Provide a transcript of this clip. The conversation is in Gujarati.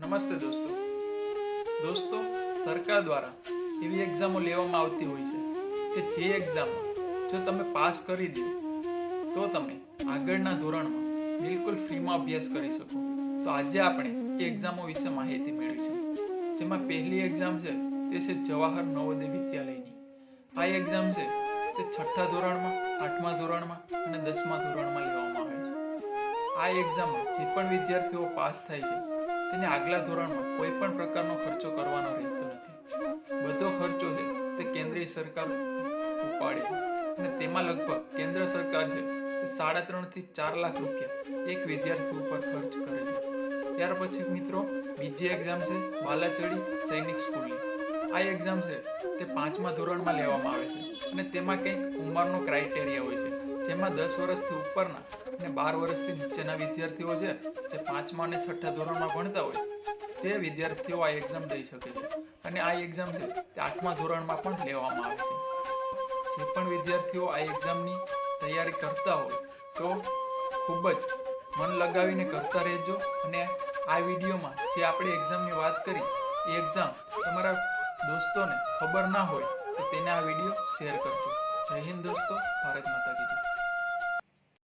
નમસ્તે દોસ્તો. દોસ્તો, સરકાર દ્વારા એવી એક્ઝામો લેવામાં આવતી હોય છે કે જે એક્ઝામ જો તમે પાસ કરી દો, તો તમે આગળના ધોરણમાં બિલકુલ ફ્રીમાં અભ્યાસ કરી શકો. તો આજે આપણે એ એક્ઝામો વિશે માહિતી મેળવીશું. જેમાં પહેલી એક્ઝામ છે તે છે જવાહર નવોદય વિદ્યાલયની. આ એક્ઝામ છે તે છઠ્ઠા ધોરણમાં, આઠમા ધોરણમાં અને દસમા ધોરણમાં લેવામાં આવે છે. આ એક્ઝામમાં જે પણ વિદ્યાર્થીઓ પાસ થાય છે તેને આગલા ધોરણમાં કોઈ પણ પ્રકારનો ખર્ચો કરવાનો રહેતો નથી. બધો ખર્ચો છે તે કેન્દ્રીય સરકાર ઉપાડે. અને તેમાં લગભગ કેન્દ્ર સરકાર છે તે સાડા ત્રણથી ચાર લાખ રૂપિયા એક વિદ્યાર્થી ઉપર ખર્ચ કરે છે. ત્યાર પછી મિત્રો, બીજી એક્ઝામ છે બાલાચડી સૈનિક સ્કૂલની. આ એક્ઝામ છે તે પાંચમા ધોરણમાં લેવામાં આવે છે અને તેમાં કંઈક ઉંમરનો ક્રાઇટેરિયા હોય છે. જેમાં દસ વર્ષથી ઉપરના અને બાર વર્ષથી નીચેના વિદ્યાર્થીઓ છે જે પાંચમા અને છઠ્ઠા ધોરણમાં ભણતા હોય, તે વિદ્યાર્થીઓ આ એક્ઝામ દઈ શકે છે. અને આ એક્ઝામ છે, તે આઠમા ધોરણમાં પણ લેવામાં આવે છે. જે પણ વિદ્યાર્થીઓ આ એક્ઝામની તૈયારી કરતા હોય, તો ખૂબ જ મન લગાવીને કરતા રહેજો. અને આ વિડીયોમાં જે આપણે એક્ઝામની વાત કરી, એ એક્ઝામ તમારા દોસ્તોને ખબર ના હોય, તો તેને આ વીડિયો શેર કરજો. જય હિન્દ દોસ્તો, ભારત